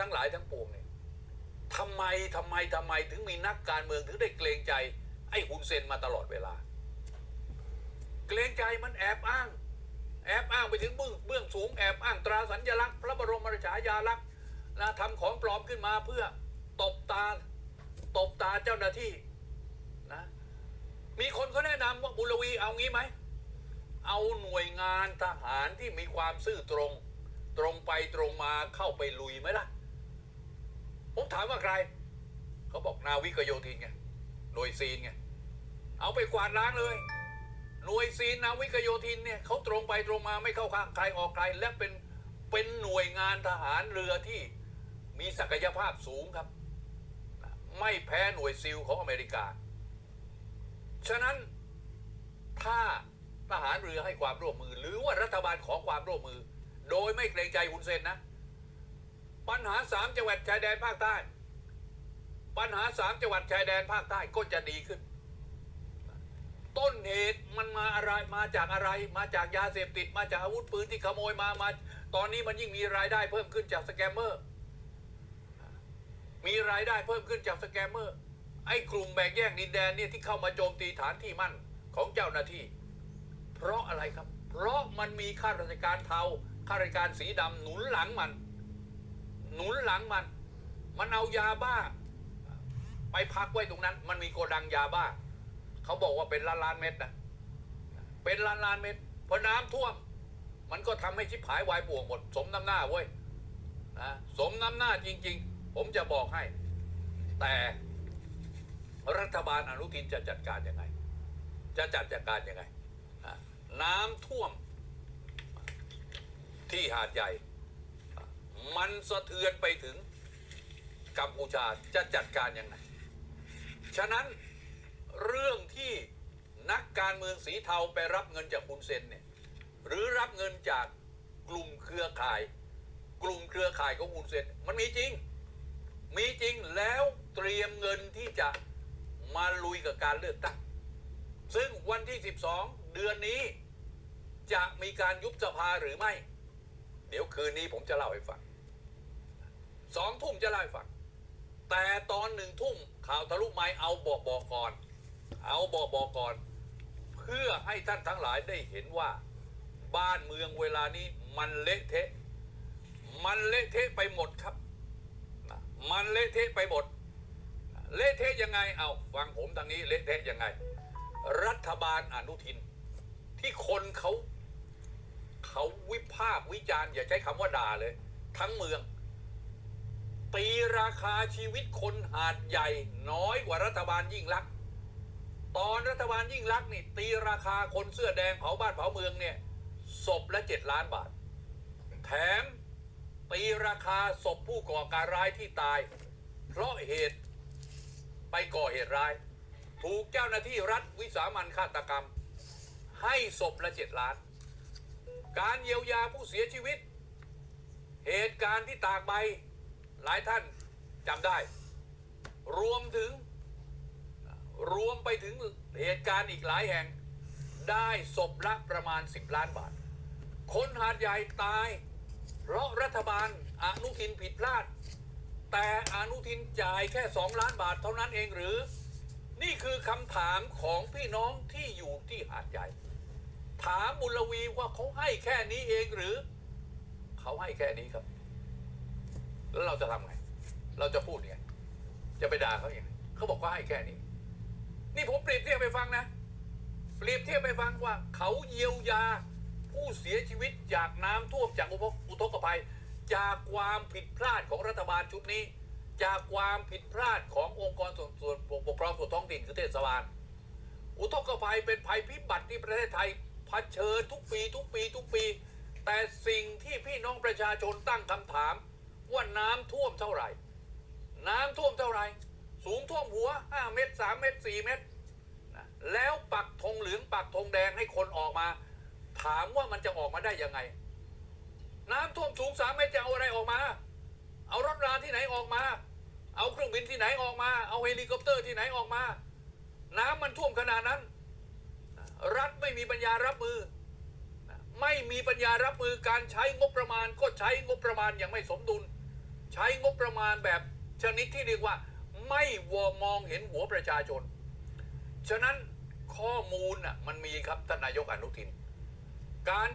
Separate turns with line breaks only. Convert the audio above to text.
ทั้งหลายทั้งปวงเนี่ยทำไมทำไมทำไมถึงมีนักการเมืองถึงได้เกรงใจไอ้ฮุนเซนมาตลอดเวลา เกรงใจมันแอบอ้าง แอบอ้างไปถึงเบื้องเบื้องสูงแอบอ้างตราสัญญลักษณ์พระบรมราชายาลักษณ์นะทำของปลอมขึ้นมาเพื่อตบตาตบตาเจ้าหน้าที่นะมีคนเขาแนะนำว่าบุรวีเอางี้ไหม เอาหน่วยงานทหารที่มีความซื่อตรง ตรงไปตรงมาเข้าไปลุยไหมล่ะ ถามว่าใคร เขาบอกนาวิกโยธินไงหน่วยซีนไงเอาไปกวาดล้างเลยหน่วยซีนนาวิกโยธินเนี่ยเขาตรงไปตรงมาไม่เข้าข้างใครออกใคร และเป็นเป็นหน่วยงานทหารเรือที่มีศักยภาพสูงครับ ไม่แพ้หน่วยซิลของอเมริกา ฉะนั้นถ้าทหารเรือให้ความร่วมมือ หรือว่ารัฐบาลขอความร่วมมือ โดยไม่เกรงใจฮุนเซนนะ ปัญหาสามจังหวัดชายแดนภาคใต้ ปัญหาสามจังหวัดชายแดนภาคใต้ก็จะดีขึ้น ต้นเหตุมันมาอะไรมาจากอะไร มาจากยาเสพติดมาจากอาวุธปืนที่ขโมยมามา ตอนนี้มันยิ่งมีรายได้เพิ่มขึ้นจากสแกมเมอร์ มีรายได้เพิ่มขึ้นจากสแกมเมอร์ ไอ้กลุ่มแบ่งแยกดินแดนเนี่ยที่เข้ามาโจมตีฐานที่มั่นของเจ้าหน้าที่ เพราะอะไรครับ เพราะมันมีข้าราชการเทาข้าราชการสีดำหนุนหลังมัน หนุนหลังมัน มันเอายาบ้า ไปพักไว้ตรงนั้น มันมีโกดังยาบ้า เขาบอกว่าเป็นล้านล้านเม็ดนะเป็นล้านล้านเม็ดพอน้ำท่วม มันก็ทำให้ชิบหายวายป่วงหมด สมน้ำหน้าเว้ยนะสมน้ำหน้าจริง ๆ ผมจะบอกให้ แต่รัฐบาลอนุทินจะจัดการยังไง จะจัดจัดการยังไง น้ำท่วมที่หาดใหญ่ มันสะเทือนไปถึงกัมพูชาจะจัดการยังไง ฉะนั้นเรื่องที่นักการเมืองสีเทาไปรับเงินจากคุณเซนเนี่ยหรือรับเงินจากกลุ่มเครือข่าย กลุ่มเครือข่ายของคุณเซนมันมีจริง มีจริงแล้วเตรียมเงินที่จะมาลุยกับการเลือกตั้งซึ่งวันที่ 12 เดือนนี้จะมีการยุบสภาหรือไม่ เดี๋ยวคืนนี้ผมจะเล่าให้ฟัง สองทุ่มจะเล่าให้ฟัง แต่ตอนหนึ่งทุ่มข่าวทะลุไม้เอาบอกบอกก่อน เอาบอกบอกก่อน เพื่อให้ท่านทั้งหลายได้เห็นว่า บ้านเมืองเวลานี้มันเละเทะ มันเละเทะไปหมดครับ มันเละเทะไปหมด เละเทะยังไง เอาฟังผมทางนี้เละเทะยังไง รัฐบาลอนุทิน ที่คนเขาเขาวิพากษ์วิจารณ์อย่าใช้คำว่าด่าเลย ทั้งเมือง ตีราคาชีวิตคนหาดใหญ่ น้อยกว่ารัฐบาลยิ่งลักษณ์ตอนรัฐบาลยิ่งลักษณ์นี่ตีราคาคนเสื้อแดงเผาบ้านเผาเมืองเนี่ยศพละเจ็ดล้านบาท แถมตีราคาศพผู้ก่อการร้ายที่ตาย เพราะเหตุไปก่อเหตุร้าย ถูกเจ้าหน้าที่รัฐวิสามันฆาตกรรม ให้ศพละเจ็ดล้าน การเยียวยาผู้เสียชีวิต เหตุการณ์ที่ตากใบ หลายท่านจำได้ รวมถึง รวมไปถึงเหตุการณ์อีกหลายแห่ง ได้ศพละประมาณ 10 ล้านบาท คนหาดใหญ่ตาย เพราะรัฐบาลอนุทินผิดพลาด แต่อนุทินจ่ายแค่ 2 ล้านบาทเท่านั้นเองหรือ นี่คือคำถามของพี่น้องที่อยู่ที่หาดใหญ่ ถามบุญลวีว่าเขาให้แค่นี้เองหรือ เขาให้แค่นี้ครับ แล้วเราจะทำไง เราจะพูดไง จะไปด่าเขาอย่างไงเขาบอกว่าให้แค่นี้ นี่ผมเปรียบเทียบไปฟังนะ เปรียบเทียบไปฟังว่า เขาเยียวยา ผู้เสียชีวิตจากน้ำท่วมจากอุทกภัย จากความผิดพลาดของรัฐบาลชุดนี้ จากความผิดพลาดขององค์กรส่วนส่วนปกครองส่วนท้องถิ่นคือเทศบาล อุทกภัยเป็นภัยพิบัติที่ประเทศไทยเผชิญทุกปี ทุกปี ทุกปี แต่สิ่งที่พี่น้องประชาชนตั้งคำถาม ว่าน้ำท่วมเท่าไหร่ น้ำท่วมเท่าไหร่ สูงท่วมหัว 5 เมตร 3 เมตร 4 เมตรนะแล้วปักธงเหลืองปักธงแดงให้คนออกมา ถามว่ามันจะออกมาได้ยังไง น้ำท่วมสูง 3 เมตรจะเอาอะไรออกมา เอารถราที่ไหนออกมา เอาเครื่องบินที่ไหนออกมา เอาเฮลิคอปเตอร์ที่ไหนออกมา น้ำมันท่วมขนาดนั้น รัฐไม่มีปัญญารับมือไม่มีปัญญารับมือการใช้งบประมาณก็ใช้งบประมาณอย่างไม่สมดุล ใช้งบประมาณแบบชนิดที่เรียกว่า ไม่วอมองเห็นหัวประชาชน ฉะนั้นข้อมูลน่ะมันมีครับท่านนายกอนุทิน การ